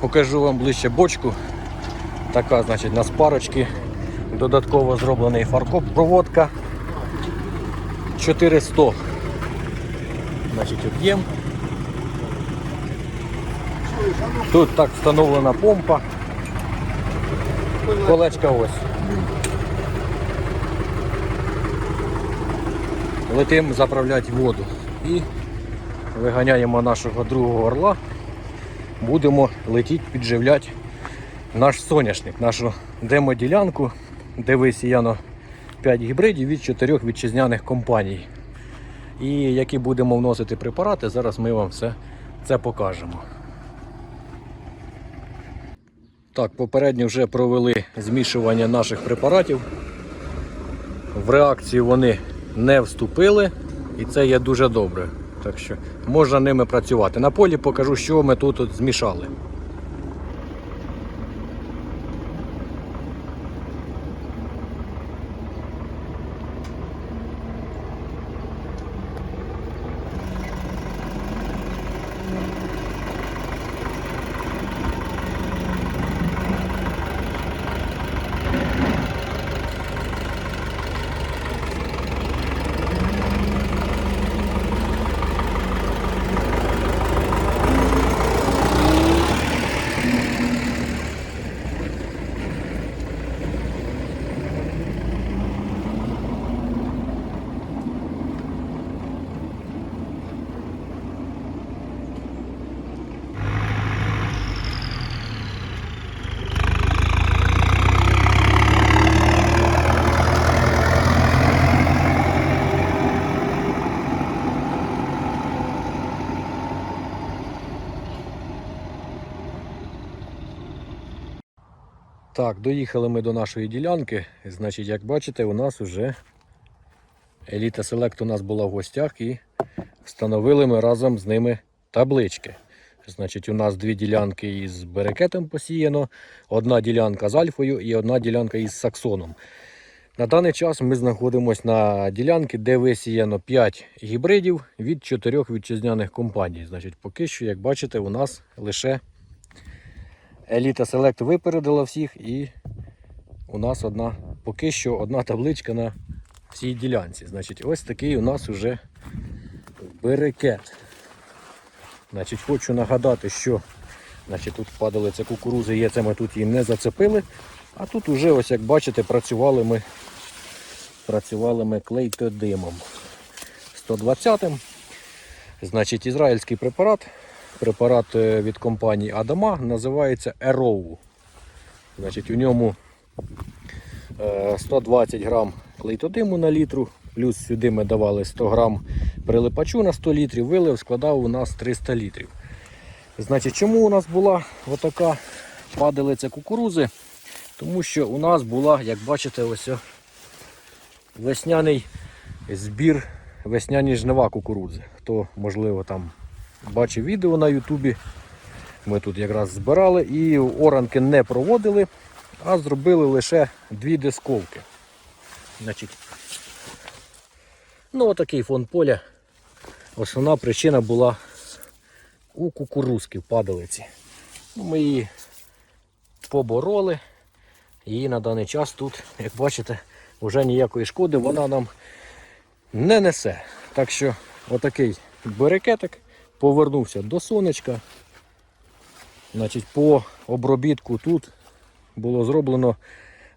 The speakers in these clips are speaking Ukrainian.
Покажу вам ближче бочку. Така, значить, на спарочки. Додатково зроблений фаркоп, проводка 400. Значить, об'єм. Тут так встановлена помпа. Колечка ось. Летим заправляти воду. І виганяємо нашого другого орла. Будемо летіти підживляти наш соняшник, нашу демоділянку, де висіяно 5 гібридів від 4 вітчизняних компаній. І які будемо вносити препарати, зараз ми вам все це покажемо. Так, попередньо вже провели змішування наших препаратів. В реакцію вони не вступили, і це є дуже добре. Так що можна ними працювати. На полі покажу, що ми тут от змішали. Так, доїхали ми до нашої ділянки. Значить, як бачите, у нас вже Еліта Селект у нас була в гостях і встановили ми разом з ними таблички. Значить, у нас дві ділянки із берекетом посіяно, одна ділянка з альфою і одна ділянка із саксоном. На даний час ми знаходимося на ділянці, де висіяно 5 гібридів від 4 вітчизняних компаній. Значить, поки що, як бачите, у нас лише Еліта Селект випередила всіх і у нас одна, поки що одна табличка на всій ділянці. Значить, ось такий у нас уже берекет. Значить, хочу нагадати, що значить, тут падалиця кукурузи є, це ми тут її не зацепили. А тут уже, ось як бачите, працювали ми, працювали ми клейтодимом 120-м. Значить, ізраїльський препарат. Препарат е, від компанії Адама називається Ероу. Значить, у ньому е, 120 грам клейтодиму на літру, плюс сюди ми давали 100 грам прилипачу на 100 літрів, вилив складав у нас 300 літрів. Значить, чому у нас була отака падалиця кукурузи? Тому що у нас була, як бачите, ось весняний збір, весняні жнива кукурудзи. Хто, можливо, там бачив відео на Ютубі. Ми тут якраз збирали і оранки не проводили, а зробили лише дві дисковки. Значить, ну отакий фон поля. Основна причина була у кукурузки в падалиці. Ну, ми її побороли. Її на даний час тут, як бачите, вже ніякої шкоди вона нам не несе. Так що отакий берекетик повернувся до сонечка. Значить, По обробітку тут було зроблено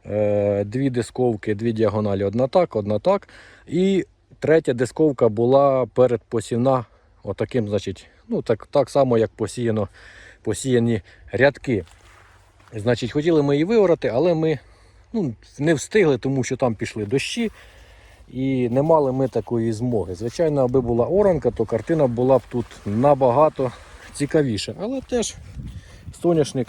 е, дві дисковки, дві діагоналі, одна так, одна так. І третя дисковка була передпосівна, отаким, значить, ну, так, так само, як посіяно, посіяні рядки. Значить, хотіли ми її виорати, але ми ну, не встигли, тому що там пішли дощі. І не мали ми такої змоги. Звичайно, аби була оранка, то картина була б тут набагато цікавіша. Але теж соняшник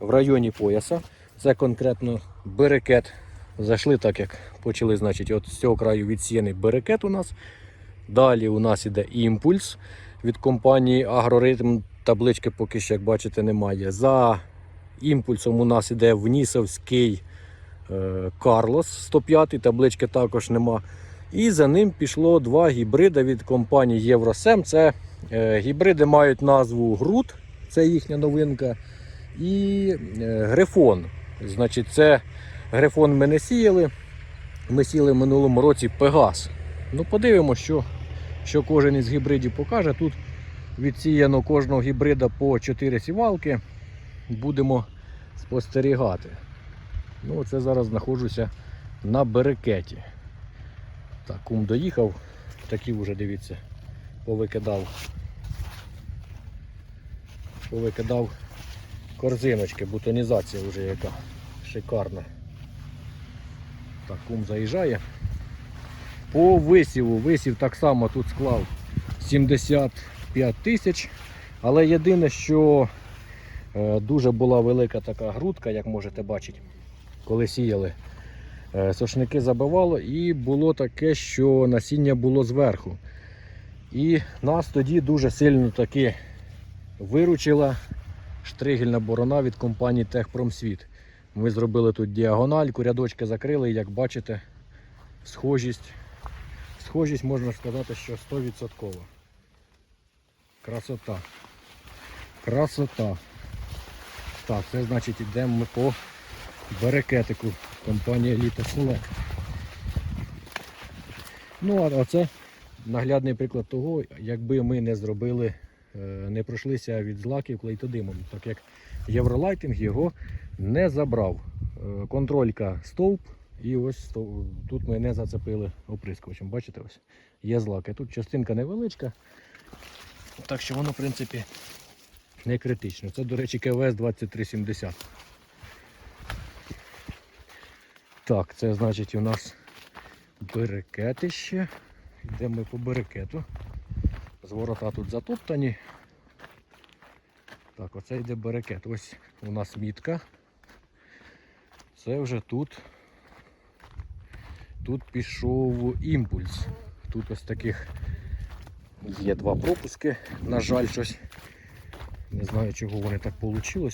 в районі пояса. Це конкретно берекет. Зайшли так, як почали, значить, от з цього краю відсіяний берекет у нас. Далі у нас іде імпульс від компанії Агроритм. Таблички поки що, як бачите, немає. За імпульсом у нас іде Внісовський Карлос 105, таблички також нема. І за ним пішло два гібриди від компанії Євросем. Це е, гібриди мають назву Грут це їхня новинка. І е, грифон. Значить, це грифон ми не сіяли. Ми сіяли в минулому році Пегас. Ну, подивимося, що, що кожен із гібридів покаже. Тут відсіяно кожного гібрида по 4 сівалки. Будемо спостерігати. Ну, це зараз знаходжуся на берекеті. Так, кум доїхав, такі вже дивіться, повикидав. Повикидав корзиночки, бутонізація вже яка шикарна. Так, кум заїжджає. По висіву, висів так само тут склав 75 тисяч. Але єдине, що е, дуже була велика така грудка, як можете бачити, коли сіяли. Е, Сошники забивало і було таке, що насіння було зверху. І нас тоді дуже сильно таки виручила штригельна борона від компанії Техпромсвіт. Ми зробили тут діагональку, рядочки закрили, і як бачите, схожість, схожість можна сказати, що 100%. Красота. Красота. Так, це значить йдемо ми по берекетику компанії Elite Select. Ну, а це наглядний приклад того, якби ми не зробили, е, не пройшлися від злаків клейтодимом, так як Євролайтинг його не забрав. Е, Контролька стовп, і ось тут ми не зацепили оприскувачем. Бачите, ось є злаки. Тут частинка невеличка, так що воно, в принципі, не критично. Це, до речі, КВС 2370. Так, це значить у нас берекетище. Йдемо ми по берекету. Зворота тут затоптані. Так, оце йде берекет. Ось у нас мітка. Це вже тут. Тут пішов імпульс. Тут ось таких є два пропуски. На жаль, щось. Не знаю, чого вони так вийшло.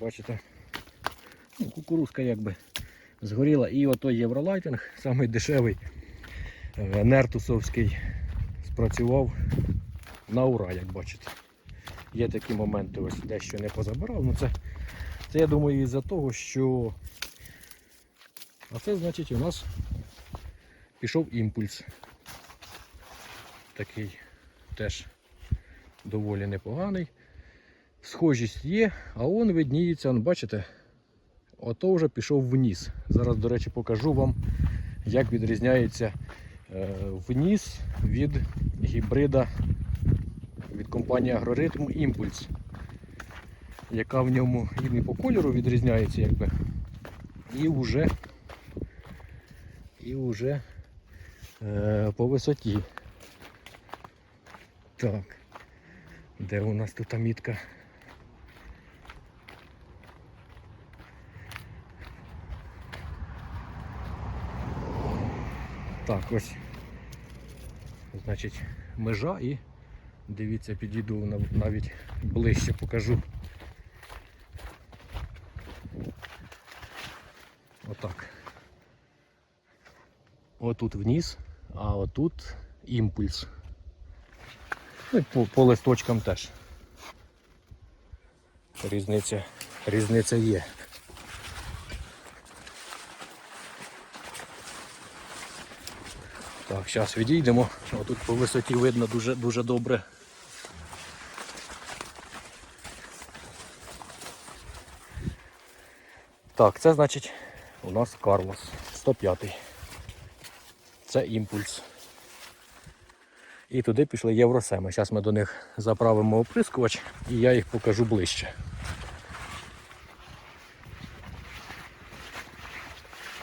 Бачите? Кукурузка якби згоріла. І отой Євролайтинг, самий дешевий е, нертусовський, спрацював на ура, як бачите. Є такі моменти, ось дещо не позабирав. Ну це, це я думаю із-за того, що а це значить у нас пішов імпульс. Такий теж доволі непоганий. Схожість є, а он видніється, он, бачите, ото вже пішов вниз. Зараз, до речі, покажу вам, як відрізняється е, вниз від гібрида від компанії Агроритм Імпульс, яка в ньому і не по кольору відрізняється, якби, і вже, і вже е, по висоті. Так, де у нас тут мітка? Так, ось. Значить, межа і дивіться, підійду навіть ближче покажу. Отак. Отут вниз, а отут імпульс. Ну і по, по листочкам теж. Різниця, різниця є. Так, зараз відійдемо. Отут по висоті видно дуже, дуже добре. Так, це значить у нас Карлос 105. Це імпульс. І туди пішли Євросеми. Зараз ми до них заправимо оприскувач і я їх покажу ближче.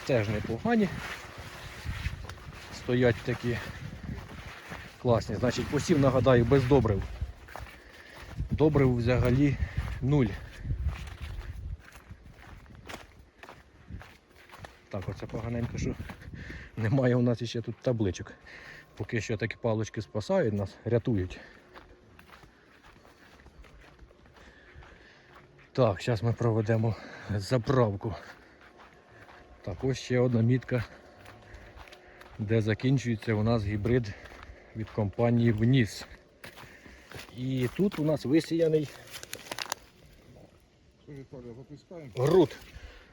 Теж непогані. Стоять такі класні. Значить, посів, нагадаю, без добрив. Добрив взагалі нуль. Так, оце поганенько, що немає у нас ще тут табличок. Поки що такі палички спасають нас, рятують. Так, зараз ми проведемо заправку. Так, ось ще одна мітка, де закінчується у нас гібрид від компанії Вніс. І тут у нас висіяний груд.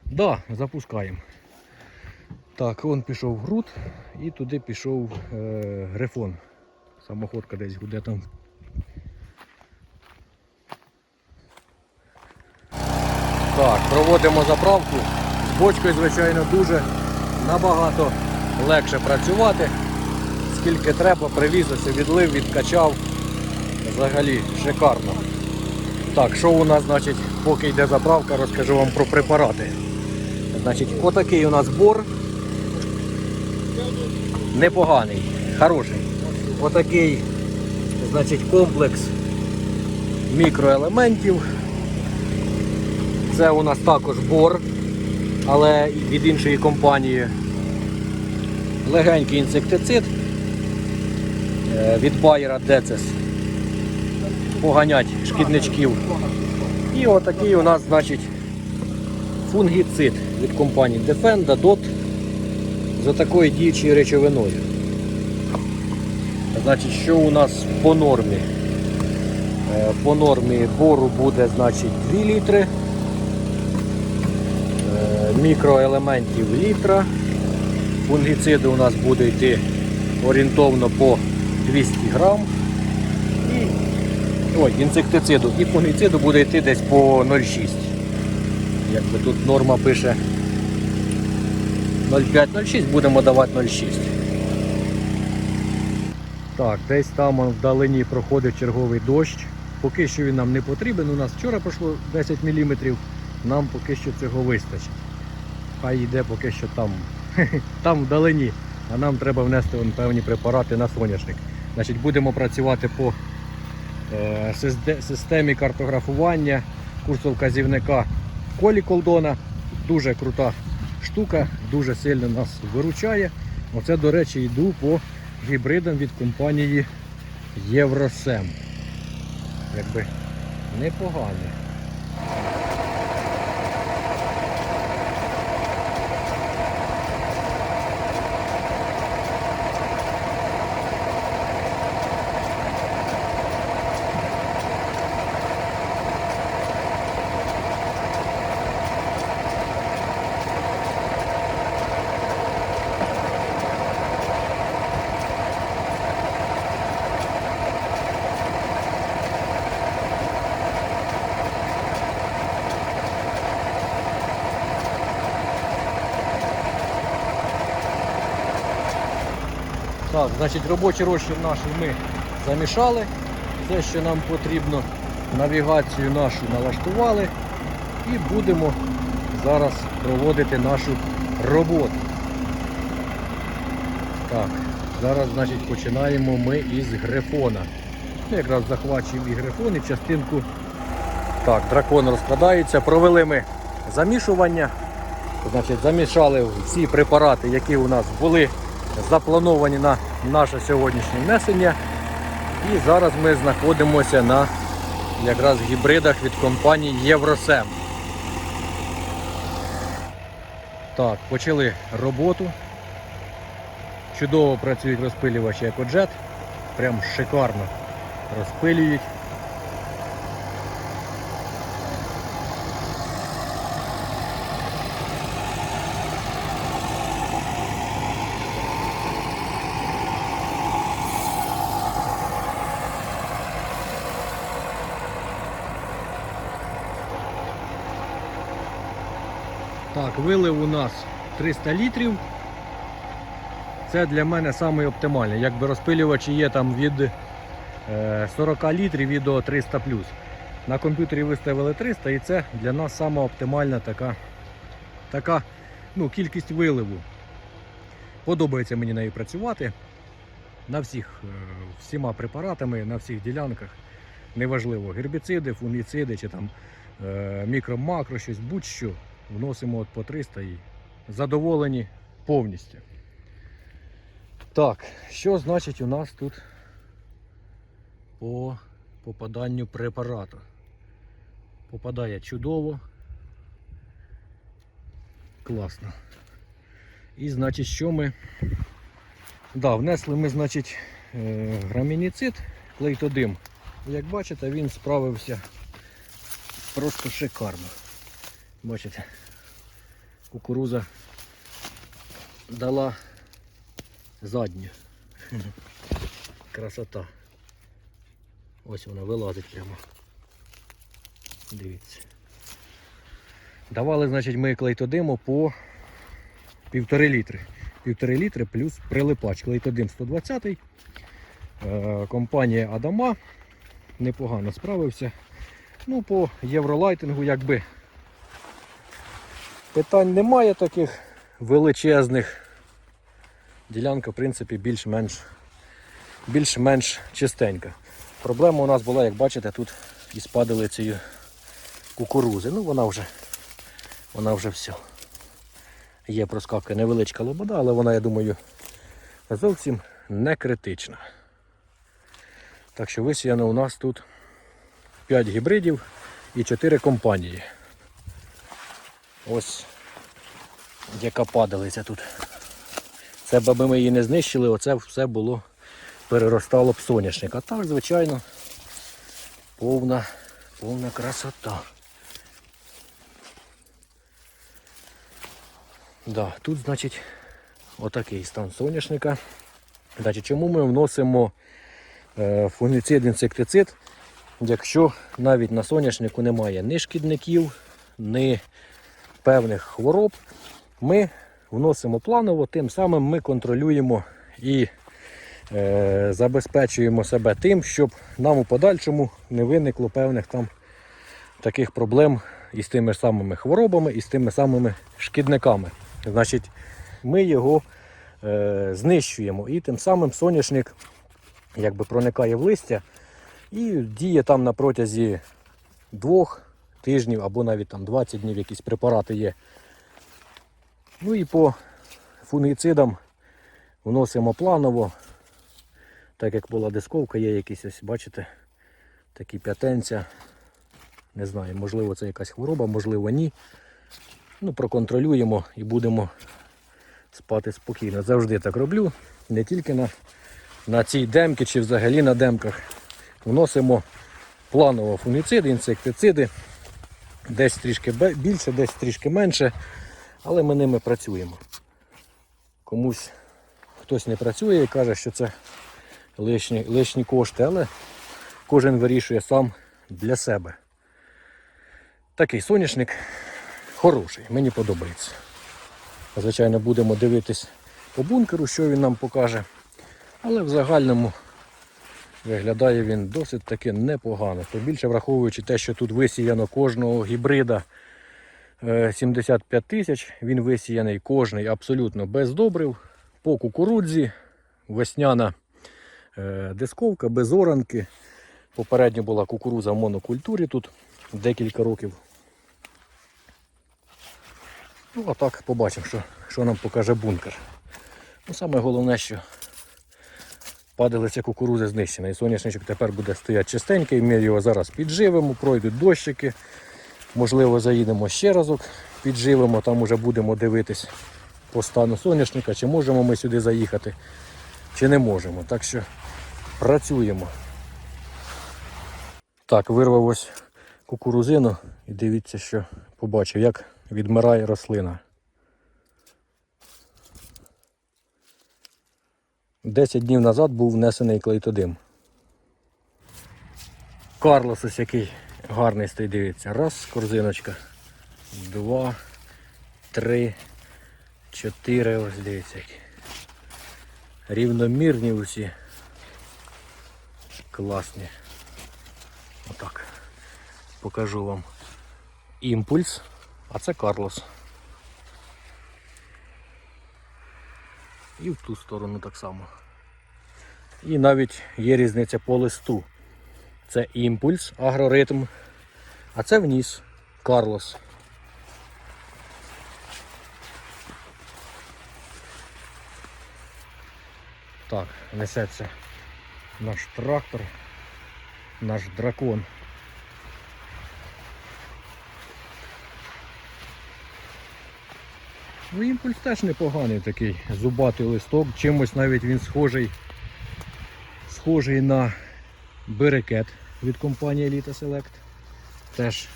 Да, запускаємо. Так, он пішов груд і туди пішов е, грифон. Самоходка десь гуде там. Так, проводимо заправку. З бочкою, звичайно, дуже набагато легше працювати. Скільки треба, привіз, відлив, відкачав. Взагалі шикарно. Так, що у нас, значить, поки йде заправка, розкажу вам про препарати. Значить, отакий у нас бор. Непоганий, хороший. Отакий, значить, комплекс мікроелементів. Це у нас також бор, але від іншої компанії. Легенький інсектицид е, від Bayer Deces. Поганять шкідничків. І отакий у нас, значить, фунгіцид від компанії Defenda DOT з отакою діючою речовиною. Значить, що у нас по нормі? Е, По нормі бору буде значить 2 літри, е, мікроелементів літра. Фунгіциди у нас буде йти орієнтовно по 200 грам. І Ой, інсектициду і фунгіциду буде йти десь по 0,6. Якби тут норма пише 0,5-0,6, будемо давати 0,6. Так, десь там вдалині проходить черговий дощ. Поки що він нам не потрібен. У нас вчора пройшло 10 мм, нам поки що цього вистачить. Хай йде поки що там, там вдалині, а нам треба внести вон певні препарати на соняшник. Значить, будемо працювати по е, системі картографування курсу вказівника Колі Колдона. Дуже крута штука, дуже сильно нас виручає. Оце, до речі, йду по гібридам від компанії Євросем. Якби непогано. Так, значить робочий розчин наш ми замішали. Все, що нам потрібно, навігацію нашу налаштували і будемо зараз проводити нашу роботу. Так, зараз значить, починаємо ми із грифона. Ну, Якраз захвачуємо і грифон, і частинку. Так, дракон розкладається. Провели ми замішування. Значить, замішали всі препарати, які у нас були заплановані на наше сьогоднішнє внесення. І зараз ми знаходимося на якраз гібридах від компанії Євросем. Так, почали роботу. Чудово працюють розпилювачі екоджет. Прям шикарно розпилюють. Так, вилив у нас 300 літрів. Це для мене саме. Якби розпилювачі є там від е, 40 літрів і до 300 На комп'ютері виставили 300 і це для нас саме така, така ну, кількість виливу. Подобається мені нею працювати на всіх, е, всіма препаратами, на всіх ділянках. Неважливо, гербіциди, фунгіциди чи там е, мікро-макро, щось будь-що. Вносимо от по 300 і задоволені повністю. Так, що значить у нас тут по попаданню препарату? Попадає чудово. Класно. І значить, що ми. Да, внесли ми, значить, е, грамініцид, клейтодим Як бачите, він справився просто шикарно. Бачите, кукуруза дала задню. Красота. Ось вона вилазить прямо. Дивіться. Давали, значить, ми клейтодиму по півтори літри. Півтори літри плюс прилипач. Клейтодим 120 Е, Компанія Адама непогано справився. Ну, по євролайтингу якби питань немає таких величезних. Ділянка, в принципі, більш-менш більш-менш чистенька. Проблема у нас була, як бачите, тут із падалицею кукурузи. Ну, вона вже, вона вже все. Є проскакує невеличка лобода, але вона, я думаю, зовсім не критична. Так що висіяно у нас тут 5 гібридів і 4 компанії. Ось яка падалиця тут. Це б ми її не знищили, оце все було переростало б соняшник. А так, звичайно, повна, повна красота. Да, тут, значить, отакий стан соняшника. Значить, чому ми вносимо е, фунгіцид, інсектицид, якщо навіть на соняшнику немає ні шкідників, ні певних хвороб, ми вносимо планово, тим самим ми контролюємо і е, забезпечуємо себе тим, щоб нам у подальшому не виникло певних там таких проблем із тими самими хворобами, і з тими самими шкідниками. Значить, ми його е, знищуємо і тим самим соняшник якби проникає в листя і діє там на протязі двох тижнів або навіть там 20 днів якісь препарати є. Ну і по фунгіцидам вносимо планово. Так як була дисковка, є якісь ось, бачите, такі п'ятенця. Не знаю, можливо це якась хвороба, можливо ні. Ну, проконтролюємо і будемо спати спокійно. Завжди так роблю. Не тільки на, на цій демці чи взагалі на демках. Вносимо планово фунгіциди, інсектициди. Десь трішки більше, десь трішки менше. Але ми ними працюємо. Комусь хтось не працює і каже, що це лишні, лишні кошти, але кожен вирішує сам для себе. Такий соняшник хороший, мені подобається. Звичайно, будемо дивитись по бункеру, що він нам покаже. Але в загальному виглядає він досить таки непогано. Тим більше враховуючи те, що тут висіяно кожного гібрида 75 тисяч, він висіяний кожний абсолютно без добрив. По кукурудзі, весняна е, дисковка, без оранки. Попередньо була кукуруза в монокультурі тут декілька років. Ну, а так побачимо, що, що нам покаже бункер. Ну, саме головне, що падалиця кукурузи знищена. І соняшничок тепер буде стояти чистенький. Ми його зараз підживимо, пройдуть дощики. Можливо, заїдемо ще разок, підживимо, там уже будемо дивитись по стану соняшника, чи можемо ми сюди заїхати, чи не можемо. Так що працюємо. Так, вирвав ось кукурузину і дивіться, що побачив, як відмирає рослина. 10 днів назад був внесений клейтодим. Карлос ось який гарний стоїть, дивіться. Раз, корзиночка. Два, три, чотири. Ось дивіться які. Рівномірні усі. Класні. Отак. Покажу вам імпульс, а це Карлос. І в ту сторону так само. І навіть є різниця по листу. Це імпульс, агроритм, а це вниз Карлос. Так, несеться наш трактор, наш дракон. Ну, імпульс теж непоганий такий, зубатий листок, чимось навіть він схожий, схожий на берекет. від компанії Elite Select. Теж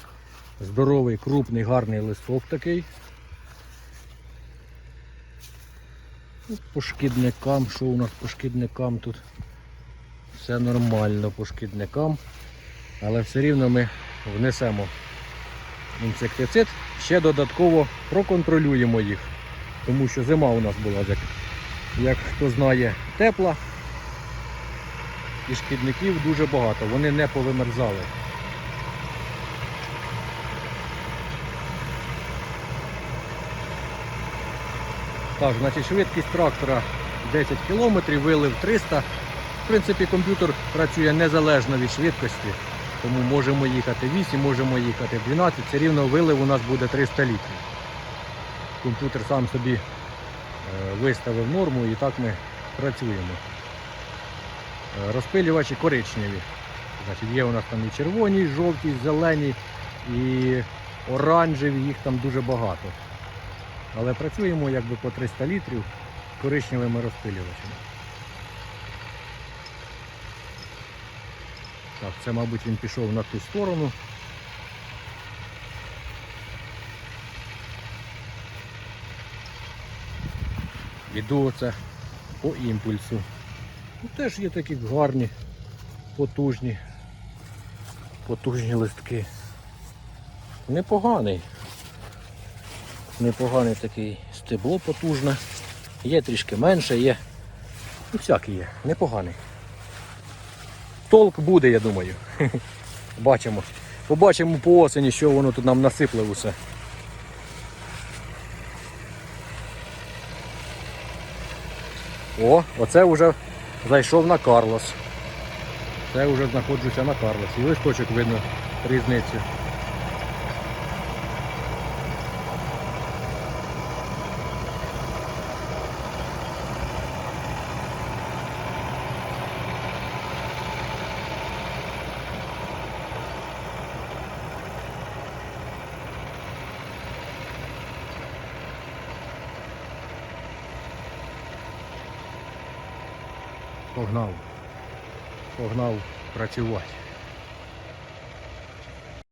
здоровий, крупний, гарний листок такий. Ну, По шкідникам, що у нас по шкідникам тут? Все нормально по шкідникам. Але все рівно ми внесемо інсектицид. Ще додатково проконтролюємо їх. Тому що зима у нас була, як, як хто знає, тепла. І шкідників дуже багато, вони не повимерзали. Так, значить швидкість трактора 10 км, вилив 300 В принципі, комп'ютер працює незалежно від швидкості, тому можемо їхати 8, можемо їхати 12, все рівно вилив у нас буде 300 літрів. Комп'ютер сам собі е, виставив норму і так ми працюємо. Е, Розпилювачі коричневі. Значить, є у нас там і червоні, і жовті, і зелені, і оранжеві, їх там дуже багато. Але працюємо якби по 300 літрів коричневими розпилювачами. Так, це, мабуть, він пішов на ту сторону. Іду оце по імпульсу. Ну, теж є такі гарні, потужні, потужні листки. Непоганий. Непоганий такий стебло потужне. Є трішки менше, є. Ну, всякий є, непоганий. Толк буде, я думаю. Бачимо. Побачимо по осені, що воно тут нам насипле усе. О, оце вже зайшов на Карлос. Це вже знаходжуся на Карлосі. І листочок видно різницю. Погнав працювати.